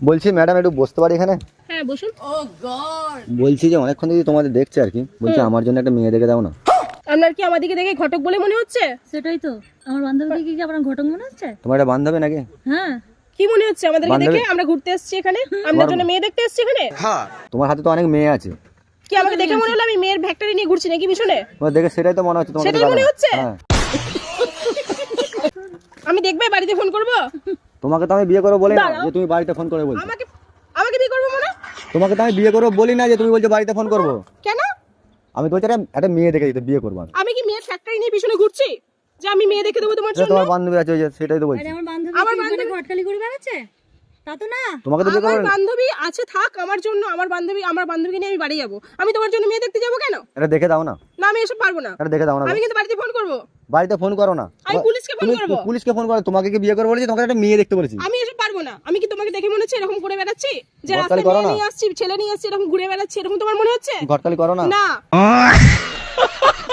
বলছি ম্যাডাম একটু বসতে পারি এখানে? হ্যাঁ বসুন। বলছি যে অনেকক্ষণ থেকে তোমাদের দেখছে আর কি। বলছি আমার জন্য একটা মেয়ে দেখে দাও না। আপনার কি আমাদেরকে দেখে ঘটক বলে মনে হচ্ছে? সেটাই তো। আমার বান্ধবীকে কি আপনার ঘটক মনে হচ্ছে? তোমার একটা বান্ধবী নাকি? হ্যাঁ। কি মনে হচ্ছে আমাদেরকে দেখে? আমরা ঘুরতে এসেছি এখানে। আপনার জন্য মেয়ে দেখতে এসেছি এখানে? তোমার হাতে তো অনেক মেয়ে আছে। কি আমাকে দেখে মনে হলো আমি মেয়ের ফ্যাক্টরি নিয়ে ঘুরছি নাকি পিছনে? তোমার দেখে সেটাই তো মনে হচ্ছে তোমার সেটাই মনে। হচ্ছে? আমি দেখবে বাড়িতে ফোন করব? তোমাকে তো আমি বিয়ে করব বলি না যে তুমি বাড়িতে ফোন করে বলছো। আমাকে আমাকে বিয়ে করব মনে? তোমাকে তো আমি বিয়ে করব বলি না যে তুমি বলছো বাড়িতে ফোন করব। কেন? আমি বলছি একটা- একটা মেয়ে দেখে দিতে বিয়ে করব আমি। কি মেয়ের ফ্যাক্টরি নিয়ে পিছনে ঘুরছি? যে আমি মেয়ে দেখে দেবো তোমার জন্য? তোমার বান্ধবী আছে যে সেটাই তো বলছি। আরে আমার বান্ধবী আমার বান্ধবী- ঘটকালি করে বেড়াচ্ছে? তা তো না। তোমাকে তো বিয়ে আমার বান্ধবী আছে থাক আমার জন্য আমার বান্ধবী আমার বান্ধবীকে নিয়ে আমি বাড়ি যাব। আমি তোমার জন্য মেয়ে দেখতে যাব কেন? এটা দেখে দাও না। না আমি এসব পারব না। এটা দেখে দাও না আমি কিন্তু বাড়িতে ফোন করব। বাড়িতে ফোন করো না। আমি ফোন তুমি করব? পুলিশকে ফোন করো তোমাকে কি বিয়ে করব বলেছি? তোমাকে একটা মেয়ে দেখতে বলেছি। আমি এসব পারব না। আমি কি তোমাকে দেখে মনে হচ্ছে এরকম করে বেড়াচ্ছি? যে ঘটকালি রাস্তায় করো মেয়ে নিয়ে আসছি ছেলে নিয়ে আসছি এরকম ঘুরে বেড়াচ্ছি এরকম তোমার মনে হচ্ছে? ঘটকালি করো না। না।